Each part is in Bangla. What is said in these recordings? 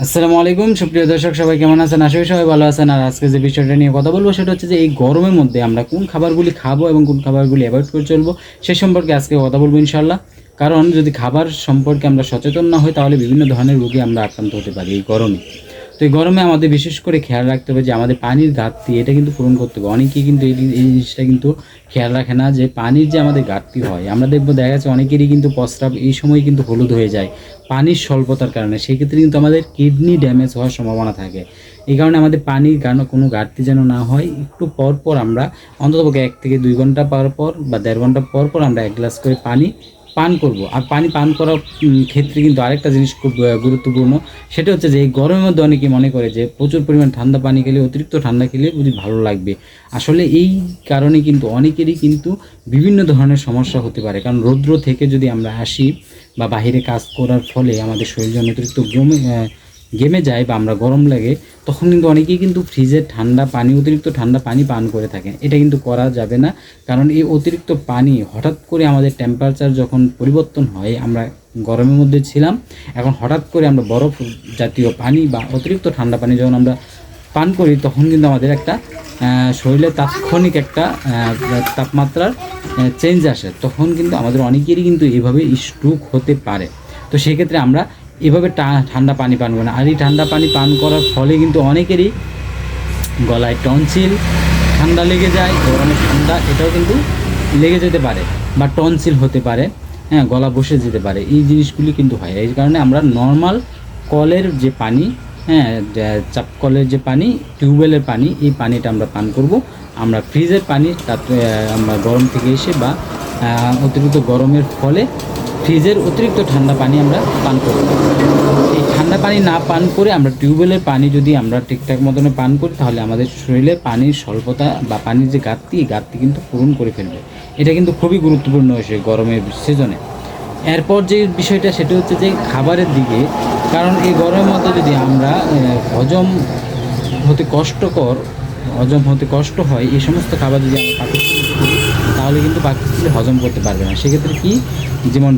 আসসালামু আলাইকুম, সুপ্রিয় দর্শক, সবাই কেমন আছেন? আশা করি সবাই ভালো আছেন। আর আজকে যে বিষয়টা নিয়ে কথা বলব সেটা হচ্ছে যে এই গরমের মধ্যে আমরা কোন খাবারগুলি খাব এবং কোন খাবারগুলি অ্যাভয়েড করে চলবো, সে সম্পর্কে আজকে কথা বলব ইনশাল্লাহ কারণ যদি খাবার সম্পর্কে আমরা সচেতন না হই, তাহলে বিভিন্ন ধরনের রোগে আমরা আক্রান্ত হতে পারি এই গরমে। তো এই গরমে আমাদের বিশেষ করে খেয়াল রাখতে হবে যে আমাদের পানির ঘাটতি, এটা কিন্তু পূরণ করতে হবে। অনেকেই কিন্তু এই জিনিসটা কিন্তু খেয়াল রাখে না যে পানির যে আমাদের ঘাটতি হয়, আমরা দেখব দেখা যাচ্ছে অনেকেরই কিন্তু প্রস্রাব এই সময় কিন্তু হলুদ হয়ে যায়, পানির স্বল্পতার কারণে। সেক্ষেত্রে কিন্তু আমাদের কিডনি ড্যামেজ হওয়ার সম্ভাবনা থাকে। এই কারণে আমাদের পানির কারণে কোনো ঘাটতি যেন না হয়, একটু পর পর আমরা অন্ততপক্ষে এক থেকে দুই ঘণ্টা পর পর বা দেড় ঘণ্টা পর পর আমরা এক গ্লাস করে পানি পান করব। আর পানি পান করার ক্ষেত্রে কিন্তু আরেকটা জিনিস খুব গুরুত্বপূর্ণ সেটা হচ্ছে যে এই গরমের মধ্যে অনেকে মনে করে যে প্রচুর পরিমাণ ঠান্ডা পানি খেলে অতিরিক্ত ঠান্ডা খেলে বুঝি ভালো লাগবে। আসলে এই কারণে কিন্তু অনেকেরই কিন্তু বিভিন্ন ধরনের সমস্যা হতে পারে। কারণ রৌদ্র থেকে যদি আমরা আসি বা বাহিরে কাজ করার ফলে আমাদের শরীর অতিরিক্ত আহ, গেমে যায় বা আমরা গরম লাগে, তখন কিন্তু অনেকেই কিন্তু ফ্রিজের ঠান্ডা পানি, অতিরিক্ত ঠান্ডা পানি পান করে থাকেন। এটা কিন্তু করা যাবে না। কারণ এই অতিরিক্ত পানি হঠাৎ করে আমাদের টেম্পারেচার যখন পরিবর্তন হয়, আমরা গরমের মধ্যে ছিলাম, এখন হঠাৎ করে আমরা বরফ জাতীয় পানি বা অতিরিক্ত ঠান্ডা পানি যখন আমরা পান করি, তখন কিন্তু আমাদের একটা শরীরে তাৎক্ষণিক একটা তাপমাত্রার চেঞ্জ আসে। তখন কিন্তু আমাদের অনেকেরই কিন্তু এভাবে স্ট্রোক হতে পারে। তো সেক্ষেত্রে আমরা এভাবে ঠান্ডা পানি পান করি না। আর এই ঠান্ডা পানি পান করার ফলে কিন্তু অনেকেরই গলায় টনসিল ঠান্ডা লেগে যায়, গরমে ঠান্ডা, এটাও কিন্তু লেগে যেতে পারে বা টনসিল হতে পারে হ্যাঁ গলা বসে যেতে পারে। এই জিনিসগুলি কিন্তু হয়। এই কারণে আমরা নর্মাল কলের যে পানি হ্যাঁ চাপ কলের যে পানি, টিউবওয়েলের পানি, এই পানিটা আমরা পান করব। আমরা ফ্রিজের পানি তাতে আমরা গরম থেকে এসে বা অতিরিক্ত গরমের ফলে ফ্রিজের অতিরিক্ত ঠান্ডা পানি আমরা পান করব এই ঠান্ডা পানি না পান করে আমরা টিউবওয়েলের পানি যদি আমরা ঠিকঠাক মতনে পান করি, তাহলে আমাদের শরীরে পানির স্বল্পতা বা পানির যে ঘাটতি, এই ঘাটতি কিন্তু পূরণ করে ফেলবে। এটা কিন্তু খুবই গুরুত্বপূর্ণ বিষয় গরমের সিজনে এরপর যে বিষয়টা, সেটা হচ্ছে যে খাবারের দিকে, কারণ এই গরমের মধ্যে যদি আমরা হজম হতে কষ্টকর, হজম হতে কষ্ট হয়, এই সমস্ত খাবার যদি আমরা তাহলে কিন্তু পাকস্থলী হজম করতে পারবে না। সেক্ষেত্রে কি? যেমন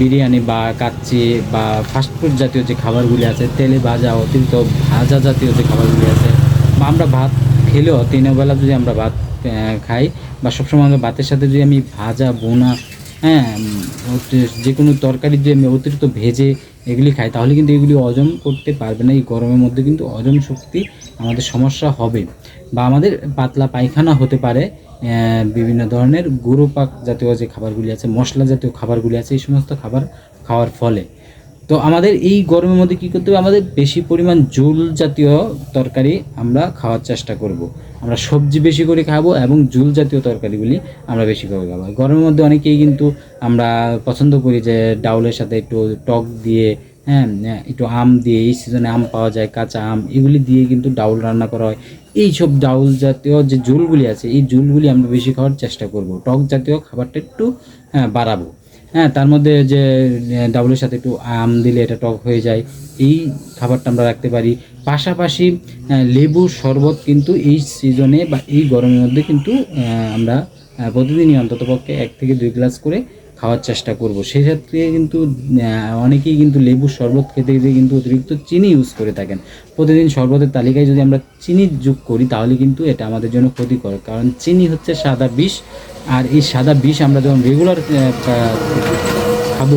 বিরিয়ানি বা কাচ্চি বা ফাস্টফুড জাতীয় যে খাবারগুলি আছে, তেলে ভাজা অতিরিক্ত ভাজা জাতীয় যে খাবারগুলি আছে, বা আমরা ভাত খেলেও তিনবেলা যদি আমরা ভাত খাই, বা সবসময় আমরা ভাতের সাথে যদি আমি ভাজা বোনা হ্যাঁ যে কোনো তরকারি যে অতিরিক্ত ভেজে এগুলি খাই, তাহলে কিন্তু এগুলি হজম করতে পারবে না। এই গরমের মধ্যে কিন্তু হজম শক্তি আমাদের সমস্যা হবে। বা আমাদের পাতলা পায়খানা হতে পারে বিভিন্ন ধরনের গুঁড়ো পাক জাতীয় যে খাবারগুলি আছে, মশলা জাতীয় খাবারগুলি আছে, এই সমস্ত খাবার খাওয়ার ফলে। তো আমাদের এই গরমের মধ্যে কী করতে হবে? আমাদের বেশি পরিমাণ জুল জাতীয় তরকারি আমরা খাওয়ার চেষ্টা করব। আমরা সবজি বেশি করে খাব এবং জুল জাতীয় তরকারিগুলি আমরা বেশি করে খাব। গরমের মধ্যে অনেকেই কিন্তু আমরা পছন্দ করি যে ডাউলের সাথে একটু টক দিয়ে হ্যাঁ একটু আম দিয়ে এই সিজনে আম পাওয়া যায় কাঁচা আম এগুলি দিয়ে কিন্তু ডাউল রান্না করা হয়। এই সব ডাউল জাতীয় যে জুলগুলি আছে এই জুলগুলি আমরা বেশি খাওয়ার চেষ্টা করব। টক জাতীয় খাবারটা একটু হ্যাঁ, বাড়াবো। হ্যাঁ তার মধ্যে যে আহ, ডাউলের সাথে একটু আম দিলে এটা টক হয়ে যায় এই খাবারটা আমরা রাখতে পারি। পাশাপাশি লেবুর শরবত কিন্তু এই সিজনে বা এই গরমের মধ্যে কিন্তু আমরা প্রতিদিনই অন্ততপক্ষে এক থেকে দুই গ্লাস করে খাওয়ার চেষ্টা করব। সেক্ষেত্রে কিন্তু অনেকেই কিন্তু লেবুর শরবত খেতে গিয়ে কিন্তু অতিরিক্ত চিনি ইউজ করে থাকেন। প্রতিদিন শরবতের তালিকায় যদি আমরা চিনি যোগ করি তাহলে কিন্তু এটা আমাদের জন্য ক্ষতিকর। কারণ চিনি হচ্ছে সাদা বিষ আর এই সাদা বিষ আমরা যখন রেগুলার খাব,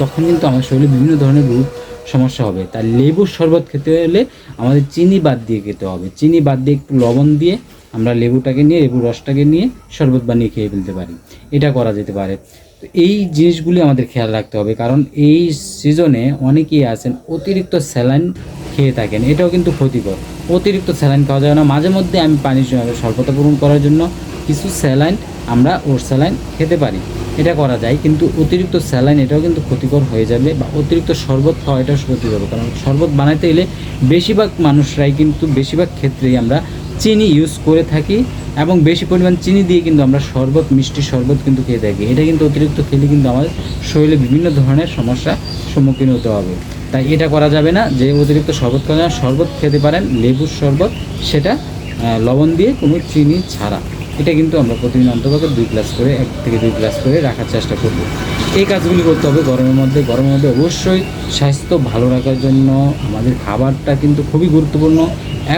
তখন কিন্তু আমার শরীরে বিভিন্ন ধরনের রোগ সমস্যা হবে। তাই লেবুর শরবত খেতে হলে আমাদের চিনি বাদ দিয়ে খেতে হবে। চিনি বাদ দিয়ে একটু লবণ দিয়ে আমরা লেবুটাকে নিয়ে, লেবুর রসটাকে নিয়ে শরবত বানিয়ে খেয়ে ফেলতে পারি। এটা করা যেতে পারে। তো এই জিনিসগুলি আমাদের খেয়াল রাখতে হবে, কারণ এই সিজনে অনেকেই আছেন, অতিরিক্ত স্যালাইন খেয়ে থাকেন। এটাও কিন্তু ক্ষতিকর। অতিরিক্ত স্যালাইন খাওয়া যাবে না। মাঝে মধ্যে আমি পানি স্বল্পতা পূরণ করার জন্য কিছু স্যালাইন আমরা ওর স্যালাইন খেতে পারি। এটা করা যায়, কিন্তু অতিরিক্ত স্যালাইন এটাও কিন্তু ক্ষতিকর হয়ে যাবে বা অতিরিক্ত শরবত খাওয়া এটাও ক্ষতিকর কারণ শরবত বানাতে গেলে বেশিরভাগ মানুষরাই কিন্তু বেশিরভাগ ক্ষেত্রেই আমরা চিনি ইউজ করে থাকি এবং বেশি পরিমাণ চিনি দিয়ে কিন্তু আমরা শরবত, মিষ্টি শরবত কিন্তু খেয়ে থাকি। এটা কিন্তু অতিরিক্ত খেলে কিন্তু আমাদের শরীরে বিভিন্ন ধরনের সমস্যার সম্মুখীন হতে হবে। তাই এটা করা যাবে না যে অতিরিক্ত শরবত খাওয়া শরবত খেতে পারেন, লেবুর শরবত, সেটা লবণ দিয়ে কোনো চিনি ছাড়া। এটা কিন্তু আমরা প্রতিদিন অন্তত দুই গ্লাস করে, এক থেকে দুই গ্লাস করে রাখার চেষ্টা করব। এই কাজগুলি করতে হবে গরমের মধ্যে। গরমের মধ্যে অবশ্যই স্বাস্থ্য ভালো রাখার জন্য আমাদের খাবারটা কিন্তু খুবই গুরুত্বপূর্ণ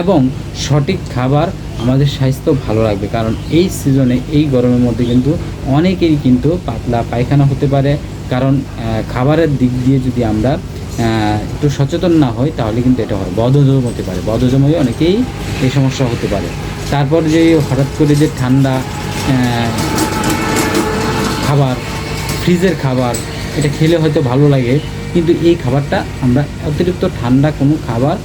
এবং সঠিক খাবার আমাদের স্বাস্থ্য ভালো রাখবে। কারণ এই সিজনে, এই গরমের মধ্যে কিন্তু অনেকেই কিন্তু পাতলা পায়খানা হতে পারে। কারণ খাবারের দিক দিয়ে যদি আমরা একটু সচেতন না হই, তাহলে কিন্তু এটা হয়, বদহজম হতে পারে। বদহজম হয়ে অনেকেই এই সমস্যা হতে পারে। তারপর যে হঠাৎ করে যে ঠান্ডা খাবার, ফ্রিজের খাবার, এটা খেলে হয়তো ভালো লাগে, কিন্তু এই খাবারটা আমরা অতিরিক্ত ঠান্ডা কোনো খাবার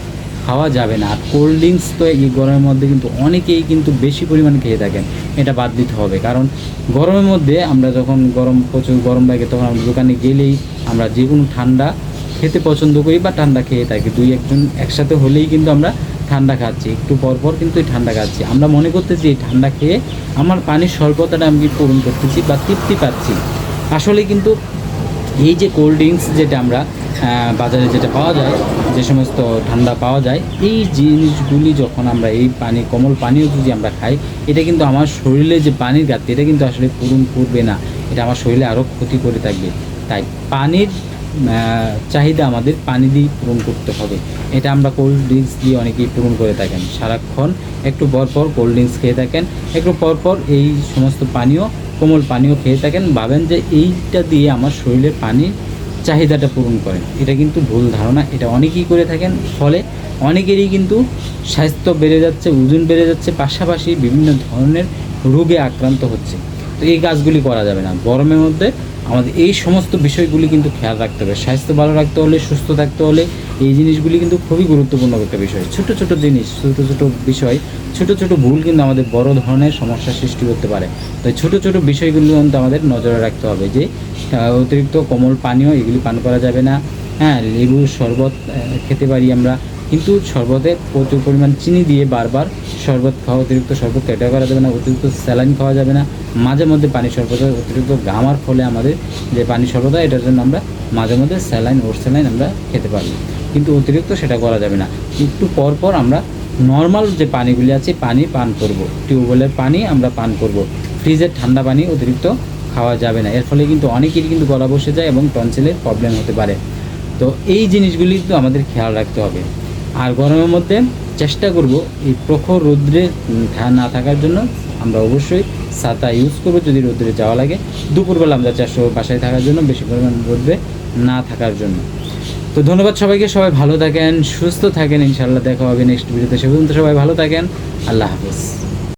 খাওয়া যাবে না। আর কোল্ড ড্রিঙ্কস তো এই গরমের মধ্যে কিন্তু অনেকেই কিন্তু বেশি পরিমাণে খেয়ে থাকেন, এটা বাদ দিতে হবে। কারণ গরমের মধ্যে আমরা যখন গরম, প্রচুর গরম লাগে, তখন আমরা দোকানে গেলেই আমরা যে কোনো ঠান্ডা খেতে পছন্দ করি বা ঠান্ডা খেয়ে থাকি। দুই একজন একসাথে হলেই কিন্তু আমরা ঠান্ডা খাচ্ছি, একটু পর পর কিন্তু এই ঠান্ডা খাচ্ছি। আমরা মনে করতেছি এই ঠান্ডা খেয়ে আমার পানির স্বল্পতাটা আমি পূরণ করতেছি বা তৃপ্তি পাচ্ছি। আসলে কিন্তু এই যে কোল্ড ড্রিঙ্কস যেটা আমরা বাজারে যেটা পাওয়া যায়, যে সমস্ত ঠান্ডা পাওয়া যায়, এই জিনিসগুলি যখন আমরা, এই পানি, কোমল পানীয় যদি আমরা খাই, এটা কিন্তু আমার শরীরে যে পানির ঘাটতি, এটা কিন্তু আসলে পূরণ করবে না। এটা আমার শরীরে আরও ক্ষতি করে থাকবে। তাই পানির চাহিদা আমাদের পানি দিয়ে পূরণ করতে হবে। এটা আমরা কোল্ড ড্রিঙ্কস দিয়ে অনেকেই পূরণ করে থাকেন। সারাক্ষণ একটু পর পর কোল্ড ড্রিঙ্কস খেয়ে থাকেন। একটু পর পর এই সমস্ত পানীয়, কোমল পানীয় খেয়ে থাকেন। ভাবেন যে এইটা দিয়ে আমার শরীরের পানি চাহিদাটা পূরণ করেন। এটা কিন্তু ভুল ধারণা। এটা অনেকেই করে থাকেন। ফলে অনেকেরই কিন্তু স্বাস্থ্য বেড়ে যাচ্ছে, ওজন বেড়ে যাচ্ছে। পাশাপাশি বিভিন্ন ধরনের রোগে আক্রান্ত হচ্ছে। তো এই কাজগুলি করা যাবে না। গরমের মধ্যে আমাদের এই সমস্ত বিষয়গুলি কিন্তু খেয়াল রাখতে হবে। স্বাস্থ্য ভালো রাখতে হলে, সুস্থ থাকতে হলে এই জিনিসগুলি কিন্তু খুবই গুরুত্বপূর্ণ একটা বিষয়। ছোট ছোট জিনিস, ছোট ছোট বিষয়, ছোট ছোট ভুল কিন্তু আমাদের বড় ধরনের সমস্যা সৃষ্টি করতে পারে। তাই ছোট ছোট বিষয়গুলি কিন্তু আমাদের নজরে রাখতে হবে যে অতিরিক্ত কোমল পানীয় এগুলি পান করা যাবে না। হ্যাঁ লেবুর শরবত খেতে পারি আমরা। কিন্তু শরবতে প্রচুর পরিমাণ চিনি দিয়ে বারবার শরবত খাওয়া অতিরিক্ত শরবত এটা করা যাবে না অতিরিক্ত স্যালাইন খাওয়া যাবে না। মাঝে মধ্যে পানি শরবত অতিরিক্ত গামার ফলে আমাদের যে পানি শরবত হয়, এটার জন্য আমরা মাঝে মধ্যে স্যালাইন ওর স্যালাইন আমরা খেতে পারি। কিন্তু অতিরিক্ত সেটা করা যাবে না। একটু পর পর আমরা নর্মাল যে পানিগুলি আছে পানি পান করব। টিউবওয়েলের পানি আমরা পান করব। ফ্রিজের ঠান্ডা পানি অতিরিক্ত খাওয়া যাবে না। এর ফলে কিন্তু অনেকেরই কিন্তু গলা বসে যায় এবং টনসিলের প্রবলেম হতে পারে। তো এই জিনিসগুলি তো আমাদের খেয়াল রাখতে হবে। আর গরমের মধ্যে চেষ্টা করব এই প্রখর রৌদ্রে না থাকার জন্য। আমরা অবশ্যই ছাতা ইউজ করব যদি রৌদ্রে যাওয়া লাগে। দুপুরবেলা আমরা চেষ্টা করব বাসায় থাকার জন্য, বেশি পরিমাণ রৌদ্রে না থাকার জন্য। তো ধন্যবাদ সবাইকে, সবাই ভালো থাকেন, সুস্থ থাকেন। ইনশাল্লাহ দেখা হবে নেক্সট ভিডিওতে সে পর্যন্ত সবাই ভালো থাকেন। আল্লাহ হাফিজ।